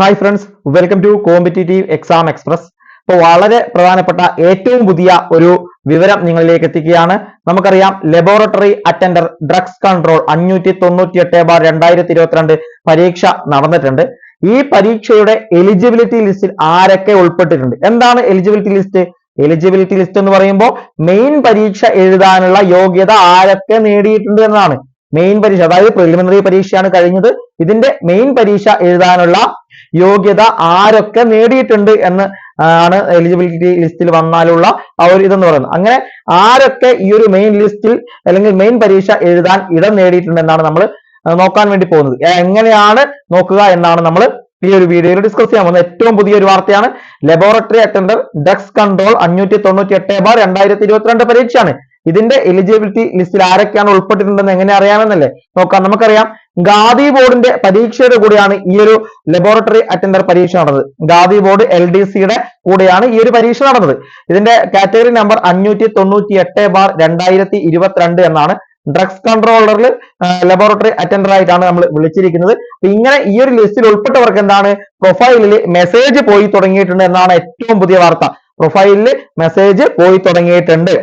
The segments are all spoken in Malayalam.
Hi friends welcome to competitive exam express ഇപ്പോൾ വളരെ പ്രധാനപ്പെട്ട ഏറ്റവും പുതിയ ഒരു വിവരം നിങ്ങളിലേക്ക് എത്തിക്കുകയാണ്. നമുക്കറിയാം ലബോറട്ടറി അറ്റൻഡർ ഡ്രഗ്സ് കൺട്രോൾ അഞ്ഞൂറ്റി തൊണ്ണൂറ്റി എട്ട് ബാർ രണ്ടായിരത്തി ഇരുപത്തിരണ്ട് പരീക്ഷ നടന്നിട്ടുണ്ട്. ഈ പരീക്ഷയുടെ എലിജിബിലിറ്റി ലിസ്റ്റിൽ ആരൊക്കെ ഉൾപ്പെട്ടിട്ടുണ്ട്? എന്താണ് എലിജിബിലിറ്റി ലിസ്റ്റ് എലിജിബിലിറ്റി ലിസ്റ്റ് എന്ന് പറയുമ്പോൾ മെയിൻ പരീക്ഷ എഴുതാനുള്ള യോഗ്യത ആരൊക്കെ നേടിയിട്ടുണ്ട് എന്നതാണ്. മെയിൻ പരീക്ഷ അതായത് പ്രിലിമിനറി പരീക്ഷയാണ് കഴിഞ്ഞത്. ഇതിന്റെ മെയിൻ പരീക്ഷ എഴുതാനുള്ള യോഗ്യത ആരൊക്കെ നേടിയിട്ടുണ്ട് എന്ന് ആണ് എലിജിബിലിറ്റി ലിസ്റ്റിൽ വന്നാലുള്ള ആ ഒരു ഇതെന്ന് പറയുന്നത്. അങ്ങനെ ആരൊക്കെ ഈ ഒരു മെയിൻ ലിസ്റ്റിൽ അല്ലെങ്കിൽ മെയിൻ പരീക്ഷ എഴുതാൻ ഇടം നേടിയിട്ടുണ്ട് എന്നാണ് നമ്മൾ നോക്കാൻ വേണ്ടി പോകുന്നത്. എങ്ങനെയാണ് നോക്കുക എന്നാണ് നമ്മൾ ഈ ഒരു വീഡിയോയിൽ ഡിസ്കസ് ചെയ്യാൻ പോകുന്നത്. ഏറ്റവും പുതിയൊരു വാർത്തയാണ് ലബോറട്ടറി അറ്റൻഡർ ഡെസ്ക് കൺട്രോൾ അഞ്ഞൂറ്റി തൊണ്ണൂറ്റി എട്ട് ബാർ രണ്ടായിരത്തി ഇരുപത്തിരണ്ട് പരീക്ഷയാണ്. ഇതിന്റെ എലിജിബിലിറ്റി ലിസ്റ്റിൽ ആരൊക്കെയാണ് ഉൾപ്പെട്ടിട്ടുണ്ടെന്ന് എങ്ങനെ അറിയാമെന്നല്ലേ? നോക്കാം. നമുക്കറിയാം. ഗാദി ബോർഡിന്റെ പരീക്ഷയുടെ കൂടെയാണ് ഈ ഒരു ലബോറട്ടറി അറ്റൻഡർ പരീക്ഷ നടന്നത്. ഗാദി ബോർഡ് എൽ ഡി സിയുടെ കൂടെയാണ് ഈ ഒരു പരീക്ഷ നടന്നത്. ഇതിന്റെ കാറ്റഗറി നമ്പർ അഞ്ഞൂറ്റി തൊണ്ണൂറ്റി എട്ട് ബാർ രണ്ടായിരത്തി ഇരുപത്തിരണ്ട് എന്നാണ് ഡ്രഗ്സ് കൺട്രോളറിൽ ലബോറട്ടറി അറ്റൻഡർ ആയിട്ടാണ് നമ്മൾ വിളിച്ചിരിക്കുന്നത്. അപ്പൊ ഇങ്ങനെ ഈ ഒരു ലിസ്റ്റിൽ ഉൾപ്പെട്ടവർക്ക് എന്താണ് പ്രൊഫൈലിൽ മെസ്സേജ് പോയി തുടങ്ങിയിട്ടുണ്ട് എന്നാണ് ഏറ്റവും പുതിയ വാർത്ത. പ്രൊഫൈലിൽ മെസ്സേജ് പോയി തുടങ്ങിയിട്ടുണ്ട്.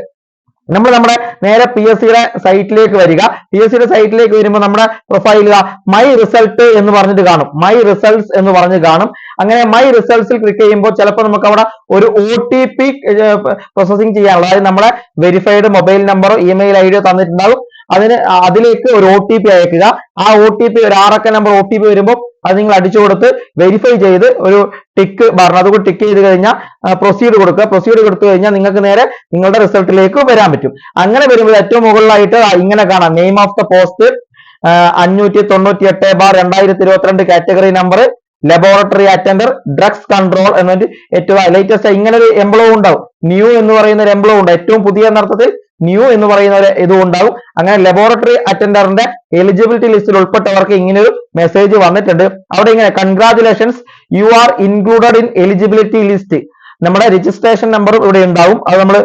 നമ്മൾ നമ്മുടെ നേരെ പി എസ് സിയുടെ സൈറ്റിലേക്ക് വരിക. പി എസ് സിയുടെ സൈറ്റിലേക്ക് വരുമ്പോൾ നമ്മുടെ പ്രൊഫൈൽ മൈ റിസൾട്ട് എന്ന് പറഞ്ഞിട്ട് കാണും. മൈ റിസൾട്ട്സ് എന്ന് പറഞ്ഞ് കാണും. അങ്ങനെ മൈ റിസൾട്ട്സിൽ ക്ലിക്ക് ചെയ്യുമ്പോൾ ചിലപ്പോൾ നമുക്ക് അവിടെ ഒരു ഒ ടി പി പ്രോസസിങ് ചെയ്യാനുള്ള അതായത് നമ്മുടെ വെരിഫൈഡ് മൊബൈൽ നമ്പറോ ഇമെയിൽ ഐ ഡിയോ തന്നിട്ടുണ്ടാകും അതിന് അതിലേക്ക് ഒരു ഒ ടി പി അയക്കുക. ആ ഒ ടി പി ഒരു ആറക്ക നമ്പർ ഒ ടി പി വരുമ്പോൾ അത് നിങ്ങൾ അടിച്ചു കൊടുത്ത് വെരിഫൈ ചെയ്ത് ഒരു ടിക്ക് പറഞ്ഞു അതുകൊണ്ട് ടിക്ക് ചെയ്ത് കഴിഞ്ഞാൽ പ്രൊസീഡ് കൊടുക്കുക. പ്രൊസീഡ് കൊടുത്തു കഴിഞ്ഞാൽ നിങ്ങൾക്ക് നേരെ നിങ്ങളുടെ റിസൾട്ടിലേക്ക് വരാൻ പറ്റും. അങ്ങനെ വരുമ്പോൾ ഏറ്റവും മുകളിലായിട്ട് ഇങ്ങനെ കാണാം. നെയിം ഓഫ് ദ പോസ്റ്റ് അഞ്ഞൂറ്റി തൊണ്ണൂറ്റി എട്ട് ബാർ രണ്ടായിരത്തി ഇരുപത്തിരണ്ട് category number laboratory attender drugs control എന്നിട്ട് ഏറ്റവും ലേറ്റസ്റ്റ് ഇങ്ങനെ ഒരു എംപ്ലോയി ഉണ്ടാവും. ന്യൂ എന്ന് പറയുന്ന ഒരു എംബ്ലോ ഉണ്ട്. ഏറ്റവും പുതിയ അർത്ഥത്തിൽ ന്യൂ എന്ന് പറയുന്ന ഒരു ഇതും ഉണ്ടാവും. അങ്ങനെ ലബോറട്ടറി അറ്റൻഡറിന്റെ എലിജിബിലിറ്റി ലിസ്റ്റിൽ ഉൾപ്പെട്ടവർക്ക് ഇങ്ങനെ ഒരു മെസ്സേജ് വന്നിട്ടുണ്ട്. അവിടെ ഇങ്ങനെ congratulations you are included in eligibility list നമ്മുടെ രജിസ്ട്രേഷൻ നമ്പർ ഇവിടെ ഉണ്ടാവും. അത് നമ്മൾ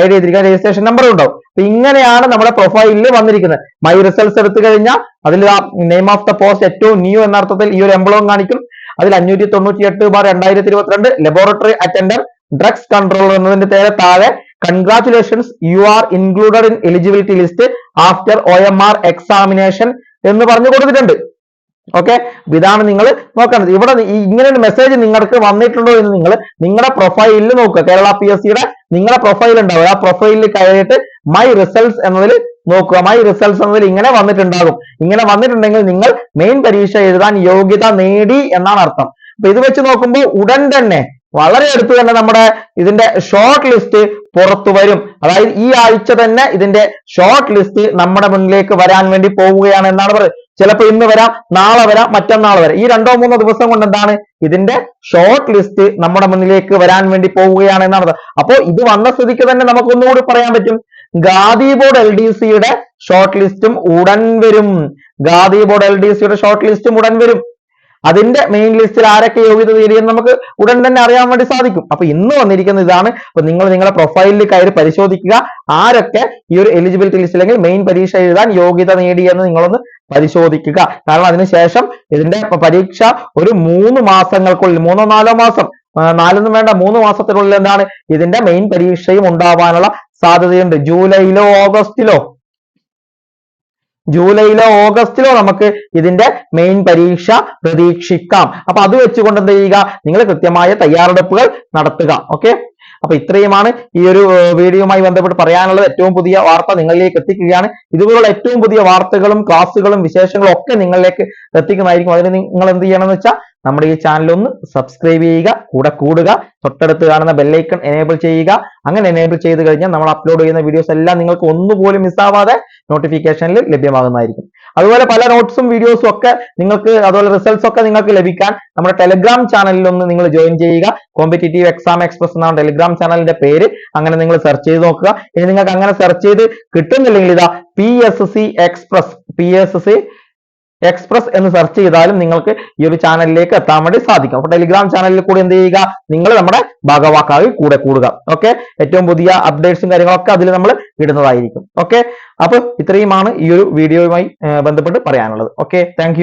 ഐഡ് ചെയ്തിരിക്കുക രജിസ്ട്രേഷൻ നമ്പർ ഉണ്ടാവും. അപ്പൊ ഇങ്ങനെയാണ് നമ്മുടെ പ്രൊഫൈലിൽ വന്നിരിക്കുന്നത്. മൈ റിസൾട്ട്സ് എടുത്തു കഴിഞ്ഞാൽ അതിൽ ആ നെയിം ഓഫ് ദ പോസ്റ്റ് ഏറ്റവും ന്യൂ എന്ന അർത്ഥത്തിൽ ഈ ഒരു എംപ്ലോയും കാണിക്കും. അതിൽ അഞ്ഞൂറ്റി തൊണ്ണൂറ്റി എട്ട് ബാർ രണ്ടായിരത്തി ഇരുപത്തിരണ്ട് ലബോറട്ടറി അറ്റൻഡർ ഡ്രഗ്സ് കൺട്രോളർ എന്നതിന്റെ നേരെ താഴെ congratulations you are included in eligibility list after O M R examination എന്ന് പറഞ്ഞു കൊടുത്തിട്ടുണ്ട്. ഓക്കെ ഇതാണ് നിങ്ങൾ നോക്കേണ്ടത്. ഇവിടെ ഇങ്ങനെ ഒരു മെസ്സേജ് നിങ്ങൾക്ക് വന്നിട്ടുണ്ടോ എന്ന് നിങ്ങൾ നിങ്ങളുടെ പ്രൊഫൈലിൽ നോക്കുക. കേരള പി എസ് സിയുടെ നിങ്ങളുടെ പ്രൊഫൈൽ ഉണ്ടാവുക ആ പ്രൊഫൈലിൽ കയറിയിട്ട് മൈ റിസൾട്ട്സ് എന്നതിൽ നോക്കുക. മൈ റിസൾട്ട്സ് എന്നതിൽ ഇങ്ങനെ വന്നിട്ടുണ്ടാകും. ഇങ്ങനെ വന്നിട്ടുണ്ടെങ്കിൽ നിങ്ങൾ മെയിൻ പരീക്ഷ എഴുതാൻ യോഗ്യത നേടി എന്നാണ് അർത്ഥം. അപ്പൊ ഇത് വെച്ച് നോക്കുമ്പോൾ ഉടൻ തന്നെ വളരെ അടുത്ത് തന്നെ നമ്മുടെ ഇതിന്റെ ഷോർട്ട് ലിസ്റ്റ് പുറത്തു വരും. അതായത് ഈ ആഴ്ച തന്നെ ഇതിന്റെ ഷോർട്ട് ലിസ്റ്റ് നമ്മുടെ മുന്നിലേക്ക് വരാൻ വേണ്ടി പോവുകയാണ് എന്നാണ് പറയുന്നത്. ചിലപ്പോൾ ഇന്ന് വരാം നാളെ വരാം മറ്റന്നാൾ വരാം. ഈ രണ്ടോ മൂന്നോ ദിവസം കൊണ്ട് എന്താണ്? ഇതിന്റെ ഷോർട്ട് ലിസ്റ്റ് നമ്മുടെ മുന്നിലേക്ക് വരാൻ വേണ്ടി പോവുകയാണ് എന്നാണ് അപ്പോ ഇത് വന്ന സ്ഥിതിക്ക് തന്നെ നമുക്ക് ഒന്നുകൂടി പറയാൻ പറ്റും. ഗാദി ബോർഡ് എൽ ഡി സിയുടെ ഷോർട്ട് ലിസ്റ്റും ഉടൻ വരും. ഗാദി ബോർഡ് എൽ ഡി സിയുടെ ഷോർട്ട് ലിസ്റ്റും ഉടൻ വരും. അതിന്റെ മെയിൻ ലിസ്റ്റിൽ ആരൊക്കെ യോഗ്യത നേടിയെന്ന് നമുക്ക് ഉടൻ തന്നെ അറിയാൻ വേണ്ടി സാധിക്കും. അപ്പൊ ഇന്ന് വന്നിരിക്കുന്ന ഇതാണ്. അപ്പൊ നിങ്ങൾ നിങ്ങളുടെ പ്രൊഫൈലിൽ കയറി പരിശോധിക്കുക. ആരൊക്കെ ഈ ഒരു എലിജിബിലിറ്റി ലിസ്റ്റ് അല്ലെങ്കിൽ മെയിൻ പരീക്ഷ എഴുതാൻ യോഗ്യത നേടിയെന്ന് നിങ്ങളൊന്ന് പരിശോധിക്കുക. കാരണം അതിനുശേഷം ഇതിന്റെ പരീക്ഷ ഒരു മൂന്ന് മാസങ്ങൾക്കുള്ളിൽ മൂന്നോ നാലോ മാസം നാലൊന്നും വേണ്ട മൂന്ന് മാസത്തിനുള്ളിൽ എന്താണ് ഇതിന്റെ മെയിൻ പരീക്ഷയും ഉണ്ടാവാനുള്ള സാധ്യതയുണ്ട്. ജൂലൈയിലോ ഓഗസ്റ്റിലോ ജൂലൈയിലോ ഓഗസ്റ്റിലോ നമുക്ക് ഇതിന്റെ മെയിൻ പരീക്ഷ പ്രതീക്ഷിക്കാം. അപ്പൊ അത് വെച്ചുകൊണ്ട് എന്ത് ചെയ്യുക? നിങ്ങൾ കൃത്യമായ തയ്യാറെടുപ്പുകൾ നടത്തുക. ഓക്കെ അപ്പൊ ഇത്രയുമാണ് ഈ ഒരു വീഡിയോയുമായി ബന്ധപ്പെട്ട് പറയാനുള്ളത്. ഏറ്റവും പുതിയ വാർത്ത നിങ്ങളിലേക്ക് എത്തിക്കുകയാണ്. ഇതുപോലുള്ള ഏറ്റവും പുതിയ വാർത്തകളും ക്ലാസ്സുകളും വിശേഷങ്ങളും ഒക്കെ നിങ്ങളിലേക്ക് എത്തിക്കുന്നതായിരിക്കും. അതിന് നിങ്ങൾ എന്ത് ചെയ്യണമെന്ന് വെച്ചാൽ നമ്മുടെ ഈ ചാനൽ ഒന്ന് സബ്സ്ക്രൈബ് ചെയ്യുക കൂടെ കൂടുക തൊട്ടടുത്ത് കാണുന്ന ബെല്ലൈക്കൺ എനേബിൾ ചെയ്യുക. അങ്ങനെ എനേബിൾ ചെയ്ത് കഴിഞ്ഞാൽ നമ്മൾ അപ്ലോഡ് ചെയ്യുന്ന വീഡിയോസ് എല്ലാം നിങ്ങൾക്ക് ഒന്നുപോലും മിസ്സാവാതെ നോട്ടിഫിക്കേഷനിൽ ലഭ്യമാകുന്നതായിരിക്കും. അതുപോലെ പല നോട്ട്സും വീഡിയോസും ഒക്കെ നിങ്ങൾക്ക് അതുപോലെ റിസൾട്ട്സ് ഒക്കെ നിങ്ങൾക്ക് ലഭിക്കാൻ നമ്മുടെ ടെലിഗ്രാം ചാനലിൽ ഒന്ന് നിങ്ങൾ ജോയിൻ ചെയ്യുക. കോമ്പറ്റേറ്റീവ് എക്സാം എക്സ്പ്രസ് എന്നാണ് ടെലിഗ്രാം ചാനലിന്റെ പേര്. അങ്ങനെ നിങ്ങൾ സെർച്ച് ചെയ്ത് നോക്കുക. ഇനി നിങ്ങൾക്ക് അങ്ങനെ സെർച്ച് ചെയ്ത് കിട്ടുന്നില്ലെങ്കിൽ ഇതാ P S C express P S C express എന്ന് സെർച്ച് ചെയ്താലും നിങ്ങൾക്ക് ഈ ഒരു ചാനലിലേക്ക് എത്താൻ വേണ്ടി സാധിക്കും. അപ്പൊ ടെലിഗ്രാം ചാനലിൽ കൂടി എന്ത് ചെയ്യുക? നിങ്ങൾ നമ്മുടെ ഭാഗവാക്കായി കൂടെ കൂടുക. ഓക്കെ ഏറ്റവും പുതിയ അപ്ഡേറ്റ്സും കാര്യങ്ങളൊക്കെ അതിൽ നമ്മൾ ഇടുന്നതായിരിക്കും. ഓക്കെ അപ്പൊ ഇത്രയുമാണ് ഈ ഒരു വീഡിയോയുമായി ബന്ധപ്പെട്ട് പറയാനുള്ളത്. Okay thank